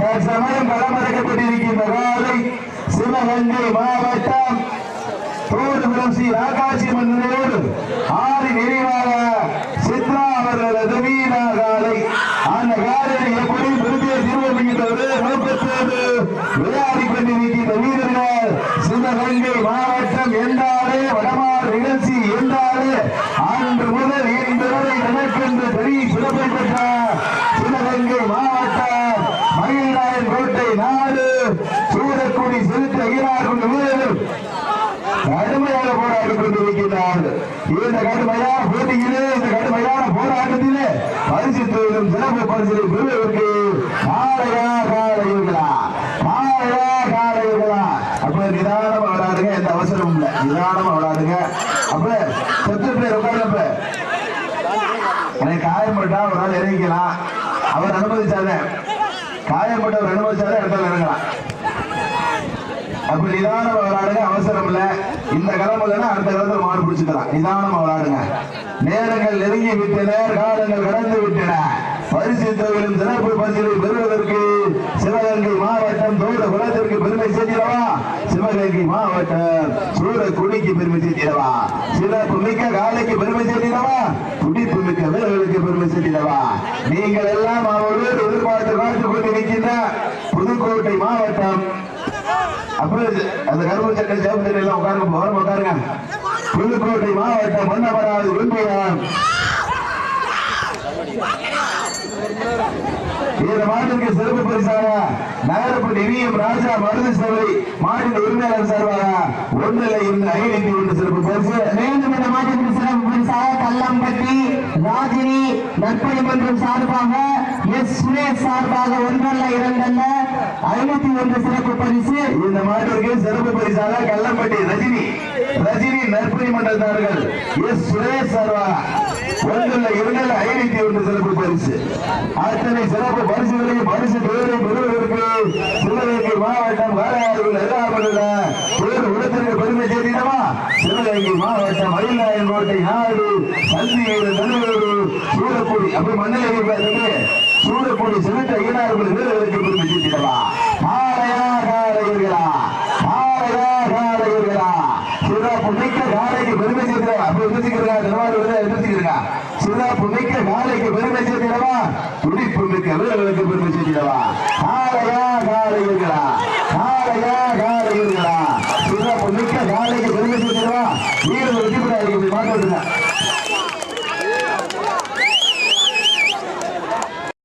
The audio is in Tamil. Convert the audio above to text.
தற்சமயம் களமிறக்கப்பட்டிருக்கின்ற காலை சிவகங்கை மாவட்டம் தூதுபுரம் ஸ்ரீ ஆகாசி மன்னரோடு ஆறு நிறைவாக சித்ரா அவர்களது வீரா காலை. அந்த காலையை எப்படி விருதியை திருவள்ளுகின்ற நோக்கத்தோடு விளையாடி கொண்டிருக்கின்ற வீரர்கள் சிவகங்கை மாவட்டம் என்றாலே வடமாறு நிகழ்ச்சி என்றாலே அன்று முதல் இன்று வரை நடக்கின்ற பெரிய சிறப்பை பெற்ற சிவகங்கை மாவட்டம் நாடு சூரக்குடி செலுத்த ஈரார் வீரர்கள். கடுமையாக போராடி கொண்டிருக்கிறார் இந்த கடுமையான போட்டியிலே இந்த கடுமையான போராட்டத்திலே பரிசு தொழிலும் சிறப்பு பரிசு பெறுவதற்கு காலையா காலையுங்களா? காலையா காலையுங்களா? அப்ப நிதானம் விளையாடுங்க எந்த அவசரமும் இல்லை. நிதானம் விளையாடுங்க அப்ப செத்து பேர் உட்கார்ந்தப்ப எனக்கு காயம் காயப்பட்டா ஒரு நாள் இறங்கிக்கலாம். அவர் அனுமதிச்சாரு காயப்பட்டவர் அனுமதிச்சாரு இடத்துல இறங்கலாம் அப்ப நிதானம் விளையாடுங்க அவசரம் இல்ல. இந்த கிழமை இல்லைன்னா அடுத்த கிழத்துல மாடு பிடிச்சுக்கலாம். நிதானம் விளையாடுங்க. நேரங்கள் நெருங்கி விட்டன காலங்கள் கடந்து விட்டன. பரிசு தொகையிலும் சிறப்பு பரிசுகளை பெறுவதற்கு சிவகங்கை மாவட்டம் தோட குலத்திற்கு பெருமை சேர்த்திடவா? சிவகங்கை மாவட்டம் சூரக்குடிக்கு பெருமை சேர்த்திடவா? சிறப்பு மிக்க காலைக்கு பெருமை சேர்த்திடவா? துடிப்பு மிக்க வீரர்களுக்கு பெருமை சேர்த்திடவா? நீங்கள் எல்லாம் அவரு கொண்டிருக்கின்ற புதுக்கோட்டை மாவட்டம். அந்த கரும்பு சட்டை சேப்பு எல்லாம் உட்காருங்க ஓரம் உட்காருங்க. புதுக்கோட்டை மாவட்டம் மன்னபராது இந்த மாட்டிற்கு சிறப்பு பரிசாக நகரப்பட்டு இனியும் ராஜா மருது சேவை மாட்டின் உரிமையாளர் சார்பாக ஒன்றில் இருந்து ஐநூத்தி ஒன்று சிறப்பு பரிசு. மேலும் இந்த மாட்டிற்கு சிறப்பு கல்லம்பட்டி ராஜினி நற்பணி மன்றம் சார்பாக எஸ் சுரேஷ் சார்பாக ஒன்றல்ல இரண்டல்ல. ஐநூத்தி ஒன்று சிறப்பு பரிசு. இந்த மாட்டிற்கு சிறப்பு பரிசாக கல்லம்பட்டி ரஜினி ரஜினி நற்பணி மன்றத்தார்கள் எஸ் சுரேஷ் சார்பாக ஒன்றில் இரண்டில் ஐநூத்தி ஒன்று சிறப்பு பரிசு. அத்தனை சிறப்பு பரிசுகளையும் பரிசு பேரை பெறுவதற்கு சிவகங்கை மாவட்டம் வாழையாறுகள் எல்லாருடைய பேர் உலகத்திற்கு பெருமை சேர்த்திடவா சிவகங்கை மாவட்டம் மயிலாயன் கோட்டை நாடு சந்தியூர் நல்லூர் சூரக்குடி அப்படி மண்ணில் சூரக்குடி சிவட்ட ஐயனார்கள் வீரர்களுக்கு பெருமை சேர்த்திடவா காளையா காளையர்களா காளையா சிறப்பு மிக்க காலைக்கு பெருமை சேர்க்கிறா அப்ப திருவாரூர் சிறப்பு மிக்க பெருமை துடிப்பு மிக்க வீரர்களுக்கு பெருமை சிறப்பு